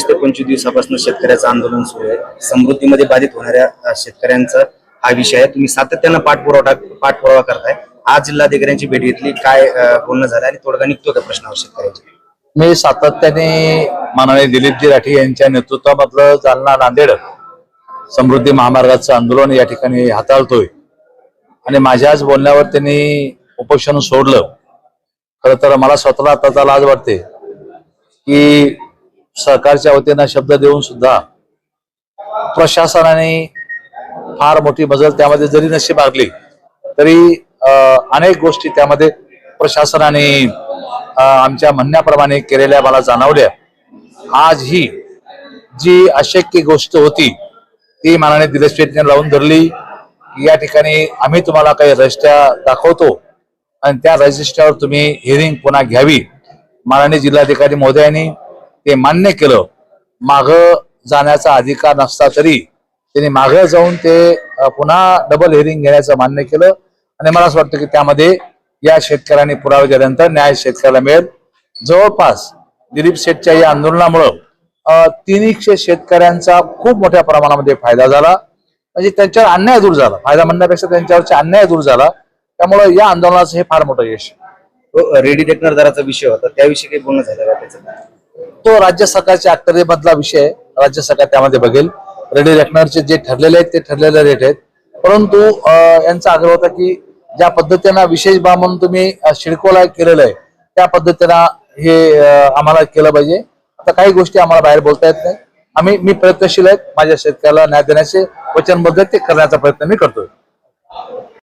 वीस ते पंचवीस दिवसापासून शेतकऱ्याचं आंदोलन सुरू आहे. समृद्धीमध्ये बाधित होणाऱ्या शेतकऱ्यांचा हा विषय आहे. तुम्ही सातत्यानं पाठपुरवठा पाठपुरावा करताय. आज जिल्हाधिकाऱ्यांची भेट घेतली. काय बोलणं झालं आणि तोडगा निघतो का प्रश्नावर शेतकऱ्यांचे मी सातत्याने माननीय दिलीपजी राठी यांच्या नेतृत्वामधलं जालना नांदेड समृद्धी महामार्गाचं आंदोलन या ठिकाणी हाताळतोय. आणि माझ्या आज बोलण्यावर त्यांनी उपोषण सोडलं. खरं तर मला स्वतःला आता लाज वाटते की सरकारच्या वतीनं शब्द देऊन सुद्धा प्रशासनाने फार मोठी मजल त्यामध्ये जरी नशी मारली तरी अनेक गोष्टी त्यामध्ये प्रशासनाने आमच्या म्हणण्याप्रमाणे केलेल्या मला जाणवल्या. आज ही जी अशक्य गोष्ट होती ती मानाने दिलेश लावून धरली. या ठिकाणी आम्ही तुम्हाला काही रजिस्ट्या दाखवतो आणि त्या रजिस्ट्रावर तुम्ही हिअरिंग पुन्हा घ्यावी माननीय जिल्हाधिकारी महोदयांनी. ते मान्य केलं. माग जाण्याचा अधिकार नसता तरी त्यांनी मागे जाऊन ते पुन्हा डबल हिअरिंग घेण्याचं मान्य केलं. आणि मला असं वाटतं की त्यामध्ये या शेतकऱ्यांनी पुरावे दिल्यानंतर न्याय शेतकऱ्याला मिळेल. जवळपास दिलीप शेठच्या या आंदोलनामुळं अ, तिन्हीशे शेतकऱ्यांचा खूप मोठ्या प्रमाणामध्ये फायदा झाला. म्हणजे त्यांच्यावर अन्याय दूर झाला. फायदा म्हणण्यापेक्षा त्यांच्यावरचा अन्याय दूर झाला. त्यामुळे या आंदोलनाचं हे फार मोठं यश रेडी टेक्नर दराचा विषय होता. त्याविषयी काही बोलणं झालं का त्याचं? तो राज्य सरकारच्या अखत्यारीमधला विषय राज्य सरकार त्यामध्ये बघेल. रेडी रेकनरचे जे ठरलेले आहेत ते ठरलेले रेट आहेत. परंतु अं, यांचा आग्रह होता की ज्या पद्धतीनं विशेष बाब म्हणून तुम्ही शिडकोला केलेलं आहे त्या पद्धतीनं हे आम्हाला केलं पाहिजे. आता काही गोष्टी आम्हाला बाहेर बोलता येत नाही. आम्ही मी प्रयत्नशील आहेत माझ्या शेतकऱ्याला न्याय देण्याचे वचनबद्ध ते करण्याचा प्रयत्न मी करतोय.